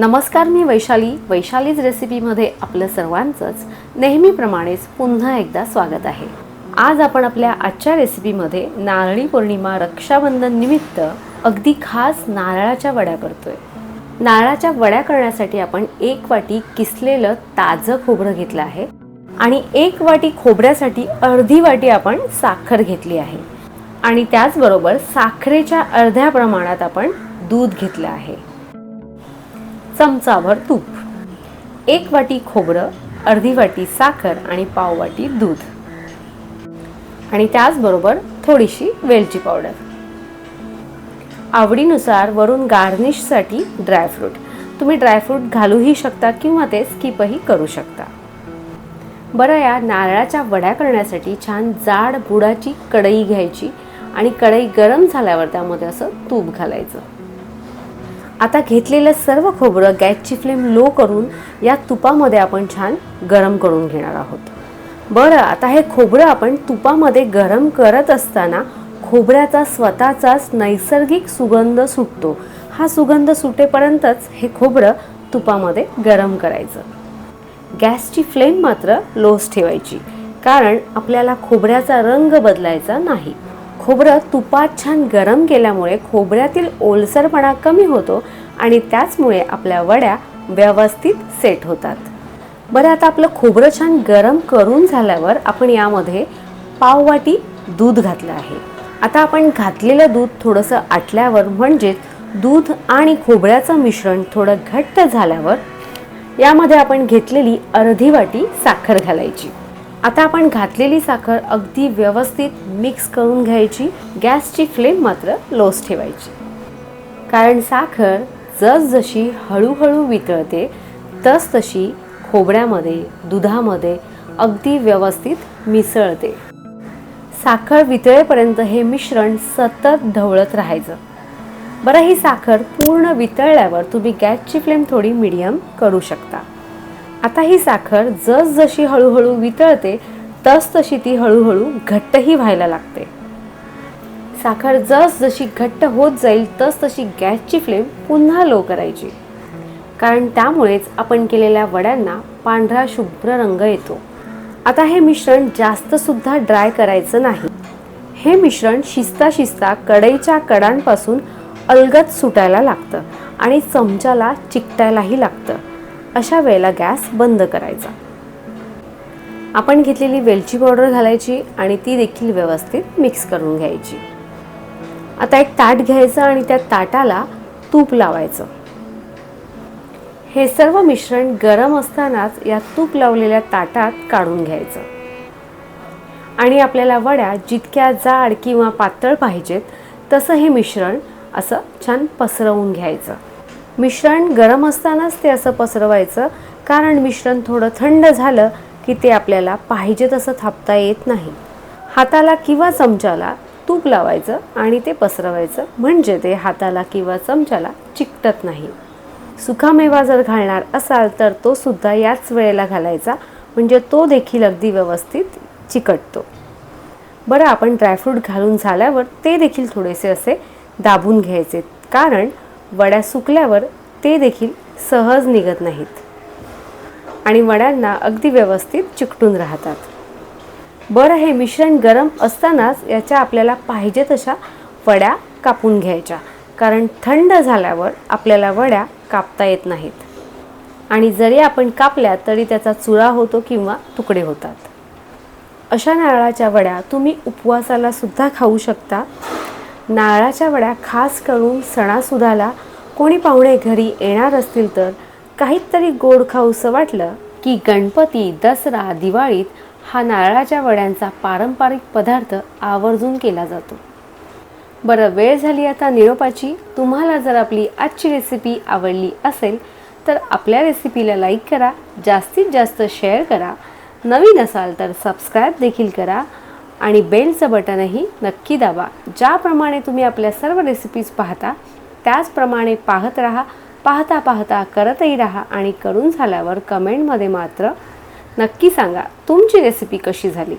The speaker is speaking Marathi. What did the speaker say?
नमस्कार मी वैशाली. वैशालीज रेसिपीमध्ये आपलं सर्वांचंच नेहमीप्रमाणेच पुन्हा एकदा स्वागत आहे. आज आपण आपल्या आजच्या रेसिपीमध्ये नारळी पौर्णिमा रक्षाबंधन निमित्त अगदी खास नारळाच्या वड्या करतोय. नारळाच्या वड्या करण्यासाठी आपण एक वाटी किसलेलं ताजं खोबरं घेतलं आहे आणि एक वाटी खोबऱ्यासाठी अर्धी वाटी आपण साखर घेतली आहे. आणि त्याचबरोबर साखरेच्या अर्ध्या प्रमाणात आपण दूध घेतलं आहे. चमचाभर तूप एक वाटी खोबरं अर्धी वाटी साखर आणि पाव वाटी दूध. आणि त्याचबरोबर थोडीशी वेलची पावडर. आवडीनुसार वरून गार्निशसाठी ड्रायफ्रूट तुम्ही ड्रायफ्रूट घालूही शकता किंवा ते स्किपही करू शकता. बरं या नारळाच्या वड्या करण्यासाठी छान जाड बुडाची कढई घ्यायची आणि कढई गरम झाल्यावर त्यामध्ये असं तूप घालायचं. आता घेतलेलं सर्व खोबरं गॅसची फ्लेम लो करून या तुपामध्ये आपण छान गरम करून घेणार आहोत. बरं आता हे खोबरं आपण तुपामध्ये गरम करत असताना खोबऱ्याचा स्वतःचाच नैसर्गिक सुगंध सुटतो. हा सुगंध सुटेपर्यंतच हे खोबरं तुपामध्ये गरम करायचं. गॅसची फ्लेम मात्र लोच ठेवायची कारण आपल्याला खोबऱ्याचा रंग बदलायचा नाही. खोबरं तुपात छान गरम केल्यामुळे खोबऱ्यातील ओलसरपणा कमी होतो आणि त्याचमुळे आपल्या वड्या व्यवस्थित सेट होतात. बरं आता आपलं खोबरं छान गरम करून झाल्यावर आपण यामध्ये पाववाटी दूध घातलं आहे. आता आपण घातलेलं दूध थोडंसं आटल्यावर म्हणजेच दूध आणि खोबऱ्याचं मिश्रण थोडं घट्ट झाल्यावर यामध्ये आपण घेतलेली अर्धी वाटी साखर घालायची. आता आपण घातलेली साखर अगदी व्यवस्थित मिक्स करून घ्यायची. गॅसची फ्लेम मात्र लोच ठेवायची. कारण साखर जसजशी हळूहळू वितळते तसतशी खोबऱ्यामध्ये दुधामध्ये अगदी व्यवस्थित मिसळते. साखर वितळेपर्यंत हे मिश्रण सतत ढवळत राहायचं. बरं ही साखर पूर्ण वितळल्यावर तुम्ही गॅसची फ्लेम थोडी मिडियम करू शकता. आता ही साखर जसजशी हळूहळू वितळते तसतशी ती हळूहळू घट्टही व्हायला लागते. साखर जसजशी घट्ट होत जाईल तसतशी गॅसची फ्लेम पुन्हा लो करायची. कारण त्यामुळेच आपण केलेल्या वड्यांना पांढरा शुभ्र रंग येतो. आता हे मिश्रण जास्त सुद्धा ड्राय करायचं नाही. हे मिश्रण शिस्ता शिस्ता कढईच्या कडांपासून अलगत सुटायला लागतं आणि चमच्याला चिकटायलाही लागतं. अशा वेळेला गॅस बंद करायचा. आपण घेतलेली वेलची पावडर घालायची आणि ती देखील व्यवस्थित मिक्स करून घ्यायची. आता एक ताट घ्यायचं आणि त्या ताटाला तूप लावायचं. हे सर्व मिश्रण गरम असतानाच या तूप लावलेल्या ताटात काढून घ्यायचं. आणि आपल्याला वड्या जितक्या जाड किंवा पातळ पाहिजेत तसं हे मिश्रण असं छान पसरवून घ्यायचं. मिश्रण गरम असतानाच ते असं पसरवायचं कारण मिश्रण थोडं थंड झालं की ते आपल्याला पाहिजे तसं थापता येत नाही. हाताला किंवा चमच्याला तूप लावायचं आणि ते पसरवायचं म्हणजे ते हाताला किंवा चमच्याला चिकटत नाही. सुकामेवा जर घालणार असाल तर तो सुद्धा याच वेळेला घालायचा म्हणजे तो देखील अगदी व्यवस्थित चिकटतो. बरं आपण ड्रायफ्रूट घालून झाल्यावर ते देखील थोडेसे असे दाबून घ्यायचे कारण वड्या सुकल्यावर ते देखील सहज निघत नाहीत. आणि वड्यांना अगदी व्यवस्थित चिकटून राहतात. बरं हे मिश्रण गरम असतानाच याच्या आपल्याला पाहिजे तशा वड्या कापून घ्यायच्या. कारण थंड झाल्यावर आपल्याला वड्या कापता येत नाहीत. आणि जरी आपण कापल्या तरी त्याचा चुरा होतो किंवा तुकडे होतात. अशा नारळाच्या वड्या तुम्ही उपवासाला सुद्धा खाऊ शकता. नारळाच्या वड्या खास करून सणासुदाला कोणी पाहुणे घरी येणार असतील तर काहीतरी गोड खाऊसं वाटलं की गणपती दसरा दिवाळीत हा नारळाच्या वड्यांचा पारंपरिक पदार्थ आवर्जून केला जातो. बरं वेळ झाली आता निरोपाची. तुम्हाला जर आपली आजची रेसिपी आवडली असेल तर आपल्या रेसिपीला लाईक करा. जास्तीत जास्त शेअर करा. नवीन असाल तर सबस्क्राईब देखील करा. आणि बेलचं बटनही नक्की दाबा. ज्याप्रमाणे तुम्ही आपल्या सर्व रेसिपीज पाहता त्याचप्रमाणे पाहत राहा पाहता पाहता करतही राहा आणि करून झाल्यावर कमेंटमध्ये मात्र नक्की सांगा तुमची रेसिपी कशी झाली?